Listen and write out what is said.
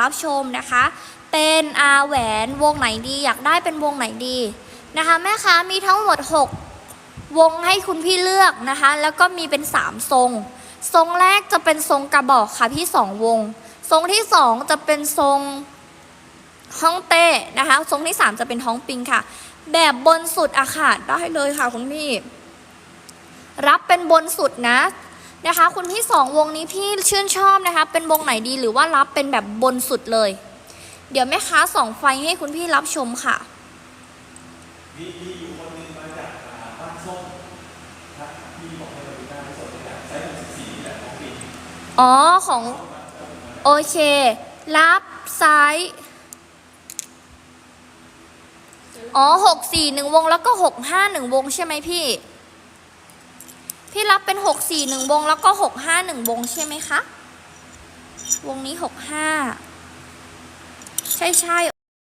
รับชมนะคะ เป็นอาแหวนวงไหนดีอยากได้เป็นวงไหนดีนะคะแม่ค้ามีทั้งหมด 6 วงให้คุณพี่เลือกนะคะ แล้วก็มีเป็น 3 ทรง ทรงแรกจะเป็นทรงกระบอกค่ะพี่2วง ทรงที่ 2 จะเป็นทรงฮ่องเต้นะคะ ทรงที่ 3 จะเป็นท้องปิงค่ะ แบบบนสุดอะค่ะได้เลยค่ะคุณพี่ รับเป็นบนสุดนะ นะคะ คุณพี่สองวงนี้พี่ชื่นชอบนะคะ เป็นวงไหนดีหรือว่ารับเป็นแบบบนสุดเลย เดี๋ยวแม่ค้าส่องไฟให้คุณพี่รับชมค่ะมีมีอยู่คนหนึงมาจากอ่าบ้านส้มครับพี่บอกให้เราดูหน้าไม่สดเลยนะไซส์หกสิบสี่นี่แหละของปีอ๋อของโอเค รับซ้ายอ๋อหกสี่หนึ่งวงแล้วก็หกห้าหนึ่งวงใช่ไหมพี่ พี่รับเป็นหกสี่หนึ่งวงแล้วก็หกห้าหนึ่งวงใช่ไหมคะ วงนี้หกห้าใช่ใช่